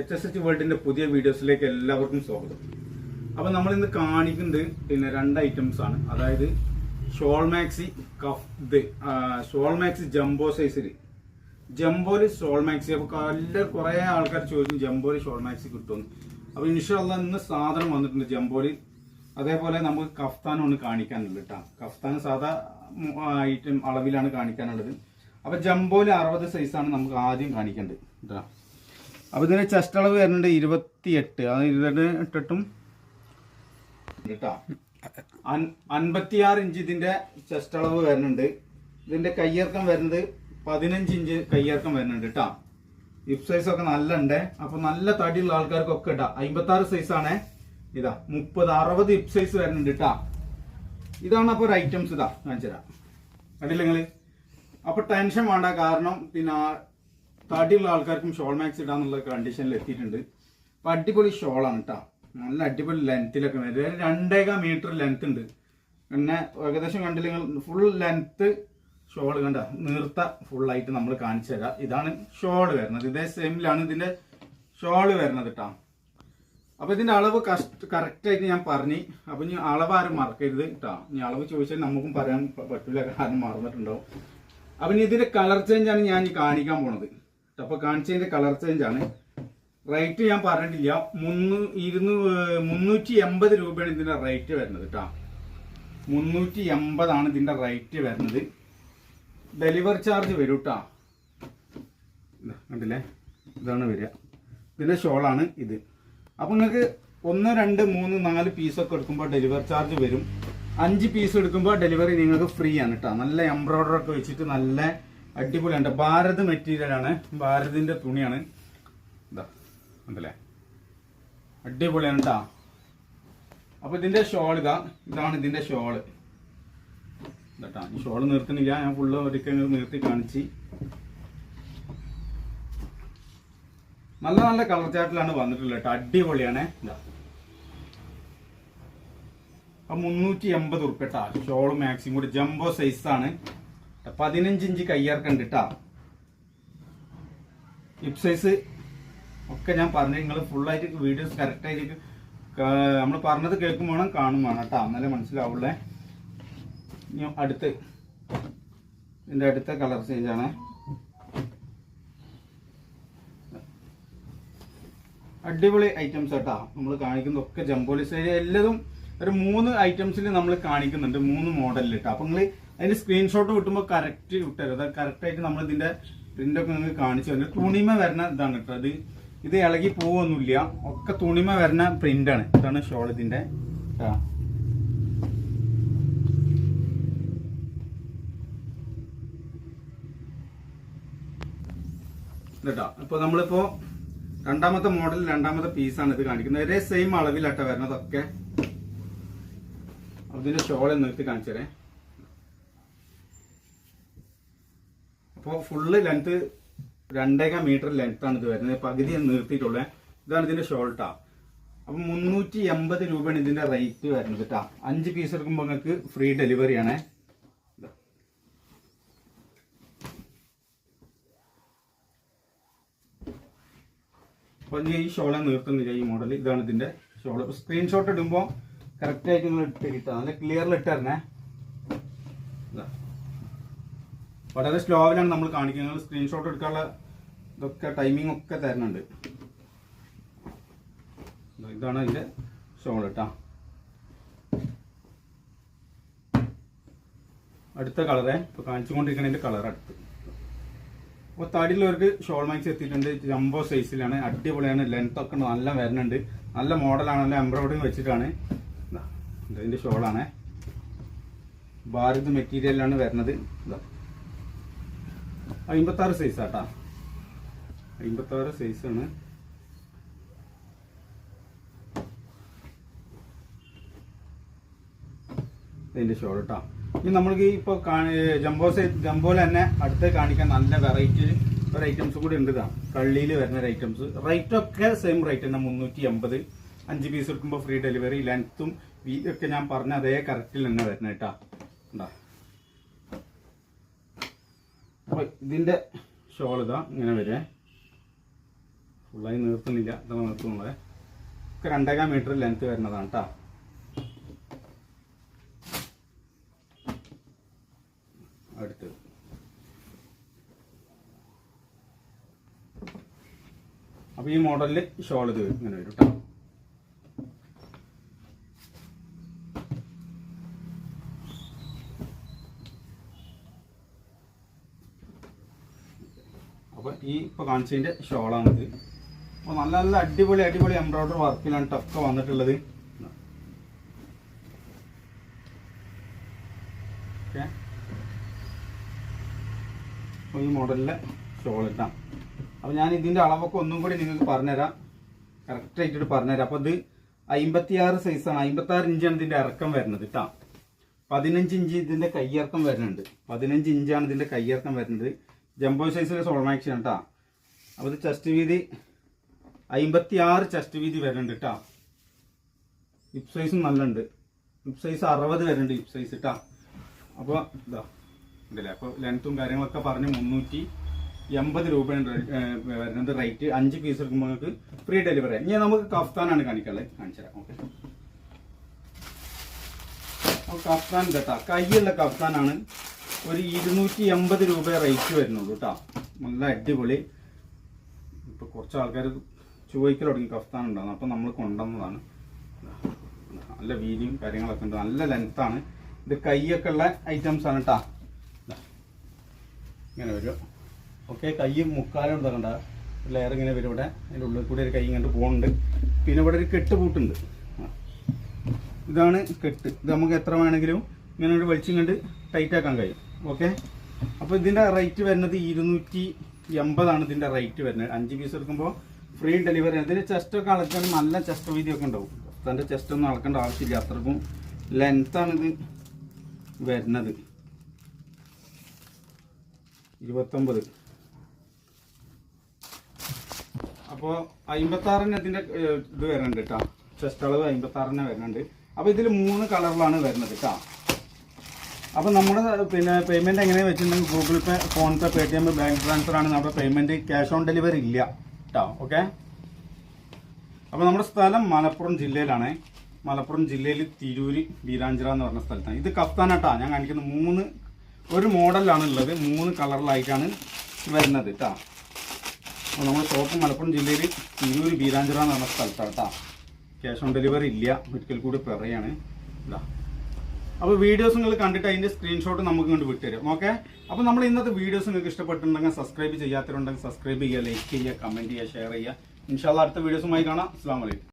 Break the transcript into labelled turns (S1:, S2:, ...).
S1: H S H വേൾഡിന്റെ പുതിയ വീഡിയോസിലേക്ക് എല്ലാവർക്കും സ്വാഗതം. അപ്പൊ നമ്മൾ ഇന്ന് കാണിക്കുന്നത് പിന്നെ രണ്ട് ഐറ്റംസ് ആണ്. അതായത് ഷോൾ മാക്സി കഫ് ഇത് ഷോൾ മാക്സി ജംബോ സൈസിൽ ജംബോയിൽ ഷോൾ മാക്സി അപ്പൊ എല്ലാ കുറെ ആൾക്കാർ ചോദിച്ചു ജംബോയിൽ ഷോൾ മാക്സി കിട്ടുമെന്ന് അപ്പൊ ഇൻഷാല്ല ഇന്ന് സാധനം വന്നിട്ടുണ്ട് ജംബോയിൽ അതേപോലെ നമുക്ക് കഫ്താനും ഒന്ന് കാണിക്കാനുള്ളത് കേട്ടോ. കഫ്താൻ സാധാ ഐറ്റം അളവിലാണ് കാണിക്കാനുള്ളത്. അപ്പൊ ജംബോയിൽ അറുപത് സൈസാണ് നമുക്ക് ആദ്യം കാണിക്കേണ്ടത്. കേട്ടോ അപ്പൊ ഇതിന്റെ ചെസ്റ്റ് അളവ് വരുന്നുണ്ട് ഇരുപത്തിയെട്ട്. അത് ഇരുപത്തെട്ടും കേട്ടോ. അൻപത്തിയാറ് ഇഞ്ച് ഇതിന്റെ ചെസ്റ്റ് അളവ് വരുന്നുണ്ട്. ഇതിന്റെ കയ്യിറക്കം വരുന്നത് പതിനഞ്ച് ഇഞ്ച് കയ്യിറക്കം വരുന്നുണ്ട് കേട്ടോ. സൈസ് ഒക്കെ നല്ല ഉണ്ട് അപ്പൊ നല്ല തടിയുള്ള ആൾക്കാർക്കൊക്കെ ഇട്ടാ അമ്പത്തി ആറ് സൈസ് ആണ്. ഇതാ മുപ്പത് അറുപത് ഹിപ്പ് സൈസ് വരുന്നുണ്ട് കേട്ടാ. ഇതാണ് അപ്പോൾ ഒരു ഐറ്റംസ് ഇതാ. കാണിച്ചുതരാം. കണ്ടില്ല നിങ്ങൾ അപ്പൊ ടെൻഷൻ വേണ്ട. കാരണം പിന്നെ തടിയുള്ള ആൾക്കാർക്കും ഷോൾ മാക്സ് ഇടാന്നുള്ള കണ്ടീഷനിൽ എത്തിയിട്ടുണ്ട്. അപ്പൊ അടിപൊളി ഷോളാണ് കേട്ടോ നല്ല അടിപൊളി ലെങ്ത്തിലൊക്കെ വരും. രണ്ടേകാ മീറ്റർ ലെങ്ത് ഉണ്ട്. പിന്നെ ഏകദേശം കണ്ടില്ലെങ്കിൽ ഫുൾ ലെങ്ത് ഷോൾ കണ്ട? നീർത്ത ഫുള്ളായിട്ട് നമ്മൾ കാണിച്ചു തരാം. ഇതാണ് ഷോൾ വരുന്നത്. ഇതേ സെയിമിലാണ് ഇതിന്റെ ഷോൾ വരുന്നത് കേട്ടോ അപ്പൊ ഇതിന്റെ അളവ് കറക്റ്റ് കറക്റ്റായിട്ട് ഞാൻ പറഞ്ഞു. അപ്പൊ ഇനി അളവ് ആരും മറക്കരുത് കേട്ടോ ഇനി അളവ് ചോദിച്ചാൽ നമുക്കും പറയാൻ പറ്റില്ല കാരണം മറന്നിട്ടുണ്ടാവും. അപ്പൊ ഇനി ഇതിന്റെ കളർ ചേഞ്ചാണ് ഞാൻ കാണിക്കാൻ പോണത്. ട്ടോ. അപ്പൊ കാണിച്ചതിന്റെ കളർ ചേഞ്ച് ആണ്. റേറ്റ് ഞാൻ പറഞ്ഞിട്ടില്ല. മുന്നൂ ഇരുന്നൂ മുന്നൂറ്റി എൺപത് രൂപയാണ് ഇതിന്റെ റേറ്റ് വരുന്നത് കേട്ടോ മുന്നൂറ്റി എൺപതാണ് ഇതിന്റെ റേറ്റ് വരുന്നത്. ഡെലിവറി ചാർജ് വരും കേട്ടോ കണ്ടില്ലേ? ഇതാണ് വരിക. ഇതിന്റെ ഷോളാണ് ഇത്. അപ്പോൾ നിങ്ങൾക്ക് ഒന്ന് രണ്ട് മൂന്ന് നാല് പീസൊക്കെ എടുക്കുമ്പോൾ ഡെലിവറി ചാർജ് വരും. അഞ്ച് പീസ് എടുക്കുമ്പോൾ ഡെലിവറി നിങ്ങൾക്ക് ഫ്രീ ആണ് കേട്ടോ നല്ല എംബ്രോയിഡറി ഒക്കെ വെച്ചിട്ട് നല്ല അടിപൊളിയാണ് ഭാരത് മെറ്റീരിയലാണ് ഭാരതിന്റെ തുണിയാണ്. ഇതാ ഉണ്ടല്ലേ അടിപൊളിയാണ് കേട്ടോ അപ്പൊ ഇതിന്റെ ഷോൾ ഇതാ. ഇതാണ് ഇതിന്റെ ഷോൾ കേട്ടാ ഈ ഷോൾ നിർത്തുന്നില്ല. ഞാൻ ഫുള്ള് ഒരിക്കൽ നിർത്തി കാണിച്ച്. നല്ല നല്ല കളർ ചാർട്ടിലാണ് വന്നിട്ടുള്ളത് കേട്ടോ അടിപൊളിയാണ്. ഇതാ മുന്നൂറ്റി എൺപത് ഉറുപ്പ ഷോൾ മാക്സിമം കൂടി ജംബോ ആണ്. പതിനഞ്ച് ഇഞ്ച് കയ്യിറക്കുണ്ട് കേട്ടോ ഹിപ് സൈസ് ഒക്കെ ഞാൻ പറഞ്ഞു നിങ്ങൾ ഫുള്ളായിട്ട് വീഡിയോസ് കറക്റ്റായിട്ട് നമ്മൾ പറഞ്ഞത് കേൾക്കും വേണം കാണും വേണം കേട്ടോ. എന്നാലേ മനസ്സിലാവുള്ളേ. ഇനി അടുത്ത് ഇതിന്റെ അടുത്ത കളർ ചേഞ്ചാണ് അടിപൊളി ഐറ്റംസ് കേട്ടാ നമ്മൾ കാണിക്കുന്നതൊക്കെ ജംബോലി സൈഡ് എല്ലതും ഒരു മൂന്ന് ഐറ്റംസിൽ നമ്മൾ കാണിക്കുന്നുണ്ട് മൂന്ന് മോഡലിൽ കേട്ടോ അപ്പം നിങ്ങൾ അതിന്റെ സ്ക്രീൻഷോട്ട് കിട്ടുമ്പോൾ കറക്റ്റ് വിട്ടരുത് കറക്റ്റ് ആയിട്ട് നമ്മൾ ഇതിന്റെ പ്രിന്റ് ഒക്കെ നിങ്ങൾക്ക് കാണിച്ചു തരുന്നത് തുണിമ വരുന്ന ഇതാണ് കേട്ടോ. അത് ഇത് ഇളകി പോവൊന്നുമില്ല. ഒക്കെ തുണിമ വരുന്ന പ്രിന്റ് ആണ്. ഇതാണ് ഷോൾ ഇതിന്റെ. കേട്ടോ ഇപ്പൊ നമ്മളിപ്പോ രണ്ടാമത്തെ മോഡൽ രണ്ടാമത്തെ പീസാണ് ഇത് കാണിക്കുന്നത്. ഒരേ സെയിം അളവിലാട്ടോ വരുന്നതൊക്കെ. അതിന്റെ ഷോളെ നിർത്തി കാണിച്ചേ അപ്പോൾ ഫുള്ള് ലെങ്ത് രണ്ടേകാൽ മീറ്റർ ലെങ്ത് ആണ് ഇത് വരുന്നത്. പകുതി നിർത്തിയിട്ടുള്ളത് ഇതാണ് ഇതിന്റെ ഷോൾട്ടാ അപ്പം മുന്നൂറ്റി എൺപത് രൂപയാണ് ഇതിന്റെ റേറ്റ് വരുന്നത് കേട്ടാ അഞ്ച് പീസ് എടുക്കുമ്പോൾ നിങ്ങൾക്ക് ഫ്രീ ഡെലിവറി ആണേ. അപ്പം ഞാൻ ഈ ഷോളെ നിർത്തുന്നില്ല ഈ മോഡൽ ഇതാണ് ഇതിന്റെ ഷോൾ സ്ക്രീൻഷോട്ട് ഇടുമ്പോൾ കറക്റ്റായിട്ട് നിങ്ങൾ ഇട്ട് കിട്ടാം നല്ല ക്ലിയറിൽ ഇട്ടരണേ ഇതാ. വളരെ സ്ലോവിലാണ് നമ്മൾ കാണിക്കുന്നത്. സ്ക്രീൻഷോട്ട് എടുക്കാനുള്ള ഇതൊക്കെ ടൈമിംഗ് ഒക്കെ തരുന്നുണ്ട്. ഇതാണ് അതിന്റെ ഷോൾ കേട്ടാ അടുത്ത കളറേ ഇപ്പൊ കാണിച്ചുകൊണ്ടിരിക്കുന്നതിന്റെ കളർ അടുത്ത്. അപ്പോൾ തടിയുള്ളവർക്ക് ഷോൾ മാക്സ് എത്തിയിട്ടുണ്ട്. ജംബോ സൈസിലാണ് അടിപൊളിയാണ്. ലെങ്ത് ഒക്കെ നല്ല വരുന്നുണ്ട്. നല്ല മോഡലാണ് നല്ല എംബ്രോയിഡറി വെച്ചിട്ടാണ്. ഇതാ, ഇതിന്റെ ഷോളാണ് ഭാരത് മെറ്റീരിയലാണ് വരുന്നത്. ഇതാ അമ്പത്താറ് സൈസ് ആട്ടാ. അമ്പത്താറ് സൈസാണ് ഇതിന്റെ ഷോൾ കേട്ടോ ഇനി നമ്മൾക്ക് ഇപ്പോൾ ജംബോ സൈസ് ജംബോയിൽ തന്നെ അടുത്ത് കാണിക്കാൻ നല്ല വെറൈറ്റി ഒരു ഐറ്റംസ് കൂടി ഉണ്ട് ഇതാ. കള്ളിയിൽ വരുന്ന ഒരു ഐറ്റംസ് റേറ്റ് ഒക്കെ സെയിം റേറ്റ് തന്നെ മുന്നൂറ്റി എൺപത് അഞ്ച് പീസ് എടുക്കുമ്പോൾ ഫ്രീ ഡെലിവറി ലെങ്ത്തും വീതിയൊക്കെ ഞാൻ പറഞ്ഞ അതേ കറക്റ്റിൽ തന്നെ വരുന്നത് കേട്ടാ. ഉണ്ടാ അപ്പൊ ഇതിന്റെ ഷോൾ ഇതാ ഇങ്ങനെ വരെ. ഫുള്ളായി നിർത്തുന്നില്ല ഇതാ നിർത്തുന്നുള്ളത് ഒക്കെ രണ്ടേകാൽ മീറ്റർ ലെങ്ത് വരുന്നതാണ് കേട്ടോ അടുത്തത് അപ്പൊ ഈ മോഡലിൽ ഷോൾ ഇത് ഇങ്ങനെ വരും കേട്ടോ ഇപ്പൊ കാണിച്ചതിന്റെ ഷോളാണിത്. അപ്പൊ നല്ല നല്ല അടിപൊളി അടിപൊളി എംബ്രോയിഡറി വർക്കിലാണ് ടഫ് വന്നിട്ടുള്ളത്. അപ്പോൾ ഈ മോഡലിലെ ഷോൾ ഇട്ടാം. അപ്പോൾ ഞാൻ ഇതിന്റെ അളവൊക്കെ ഒന്നും കൂടി നിങ്ങൾക്ക് പറഞ്ഞുതരാം. കറക്റ്റ് ആയിട്ട് പറഞ്ഞുതരാം. അപ്പോൾ ഇത് അമ്പത്തിയാറ് സൈസാണ് അമ്പത്താറ് ഇഞ്ചാണ് ഇതിന്റെ ഇറക്കം വരുന്നത് കേട്ടോ പതിനഞ്ച് ഇഞ്ച് ഇതിന്റെ കയ്യിറക്കം വരുന്നുണ്ട്. പതിനഞ്ച് ഇഞ്ചാണ് ഇതിന്റെ കയ്യിറക്കം വരുന്നത്. ജംബോ സൈസിലെ സോൾമാക്സ് ആണ് കേട്ടോ അപ്പോൾ ഇത് ചെസ്റ്റ് വീതി അമ്പത്തി ആറ് ചെസ്റ്റ് വീതി വരുന്നുണ്ട് കേട്ടോ ഹിപ് സൈസും നല്ലുണ്ട്. ഹിപ് സൈസ് അറുപത് വരുന്നുണ്ട് ഹിപ് സൈസ് കേട്ടോ അപ്പോൾ ഇതാ ഉണ്ടല്ലേ അപ്പോൾ ലെങ്ത്തും കാര്യങ്ങളൊക്കെ പറഞ്ഞ് മുന്നൂറ്റി എൺപത് രൂപയാണ് വരുന്നത് റേറ്റ് അഞ്ച് പീസ് എടുക്കുമ്പോൾ നിങ്ങൾക്ക് ഫ്രീ ഡെലിവറി ഇനി നമുക്ക് കഫ്താനാണ് കാണിക്കാനുള്ളത്. കാണിച്ചു തരാം. ഓക്കെ. അപ്പോൾ കഫ്താൻ കേട്ടോ കൈയുള്ള കഫ്താനാണ് ഒരു ഇരുന്നൂറ്റി എൺപത് രൂപ റേറ്റ് വരുന്നുള്ളൂ കേട്ടോ നല്ല അടിപൊളി. ഇപ്പോൾ കുറച്ച് ആൾക്കാർ ചോദിക്കൽ തുടങ്ങി കഫ്താൻ ഉണ്ടാകുന്നത് അപ്പോൾ നമ്മൾ കൊണ്ടുവന്നതാണ്. നല്ല വീതിയും കാര്യങ്ങളൊക്കെ ഉണ്ട്. നല്ല ലെങ്ത്താണ് ഇത് കൈയൊക്കെ ഉള്ള ഐറ്റംസ് ആണ് കേട്ടോ ഇങ്ങനെ വരും ഓക്കെ കൈ മുക്കാലും കണ്ട? ലെയർ ഇങ്ങനെ വരും ഇവിടെ. അതിന്റെ ഉള്ളിൽ കൂടി ഒരു കൈ ഇങ്ങോട്ട് പോകുന്നുണ്ട് പിന്നെ ഇവിടെ ഒരു കെട്ട് പൂട്ടുണ്ട്. ഇതാണ് കെട്ട്. ഇത് നമുക്ക് എത്ര വേണമെങ്കിലും ഇങ്ങനെ ഒരു വലിച്ചിങ്ങോട്ട് ടൈറ്റാക്കാൻ കഴിയും. ഓക്കെ അപ്പോൾ ഇതിന്റെ റേറ്റ് വരുന്നത് ഇരുന്നൂറ്റി എൺപതാണ് ഇതിന്റെ റേറ്റ് വരുന്നത്. അഞ്ച് പീസ് എടുക്കുമ്പോൾ ഫ്രീ ഡെലിവറി ഇതിന്റെ ചെസ്റ്റൊക്കെ അളക്കാൻ നല്ല ചെസ്റ്റ് വീതിയൊക്കെ ഉണ്ടാവും. തന്റെ ചെസ്റ്റ് ഒന്നും അളക്കേണ്ട ആവശ്യമില്ല. അത്രക്കും ഇത് വരുന്നത്. ഇരുപത്തൊമ്പത്. അപ്പോൾ അമ്പത്താറിന് ഇതിന്റെ ഇത് വരുന്നുണ്ട് കേട്ടോ ചെസ്റ്റ് അളവ് അമ്പത്താറിന് വരുന്നുണ്ട്. അപ്പോൾ ഇതിൽ മൂന്ന് കളറിലാണ് വരുന്നത് കേട്ടോ അപ്പോൾ നമ്മുടെ പിന്നെ പേയ്മെന്റ് എങ്ങനെ വെച്ചിട്ടുണ്ടെങ്കിൽ Google Pay PhonePe Paytm bank transfer ആണ് നമ്മുടെ പേയ്മെന്റ് ക്യാഷ് ഓൺ ഡെലിവറി ഇല്ല കേട്ടോ ഓക്കെ അപ്പോൾ നമ്മുടെ സ്ഥലം മലപ്പുറം ജില്ലയിലാണ്. മലപ്പുറം ജില്ലയിൽ തിരൂര് വീരാഞ്ചിറ എന്ന് പറഞ്ഞ സ്ഥലത്താണ്. ഇത് കഫ്താനട്ടാ ഞാൻ കാണിക്കുന്ന മൂന്ന് ഒരു മോഡലാണ് ഉള്ളത്. മൂന്ന് കളറിലായിട്ടാണ് വരുന്നത് കേട്ടോ അപ്പോൾ നമ്മുടെ ഷോപ്പ് മലപ്പുറം ജില്ലയിൽ തിരൂര് വീരാഞ്ചിറ എന്ന് പറഞ്ഞ സ്ഥലത്താണ് കേട്ടോ ക്യാഷ് ഓൺ ഡെലിവറി ഇല്ല. ഒരിക്കൽ കൂടി പറയാണ്. ഇതാ. അപ്പോൾ വീഡിയോസ് നിങ്ങൾ കണ്ടിട്ട് അതിന്റെ സ്ക്രീൻഷോട്ട് നമുക്ക് കൊണ്ട് വിട്ടുതരും. ഓക്കെ അപ്പോൾ നമ്മൾ ഇന്നത്തെ വീഡിയോസ് നിങ്ങൾക്ക് ഇഷ്ടപ്പെട്ടിട്ടുണ്ടെങ്കിൽ സബ്സ്ക്രൈബ് ചെയ്യാത്തവരുണ്ടെങ്കിൽ സബ്സ്ക്രൈബ് ചെയ്യുക ലൈക്ക് ചെയ്യുക കമന്റ് ചെയ്യുക ഷെയർ ചെയ്യുക. ഇൻഷാല്ല അടുത്ത വീഡിയോസുമായി കാണാം. അസ്സാം വലൈക്കും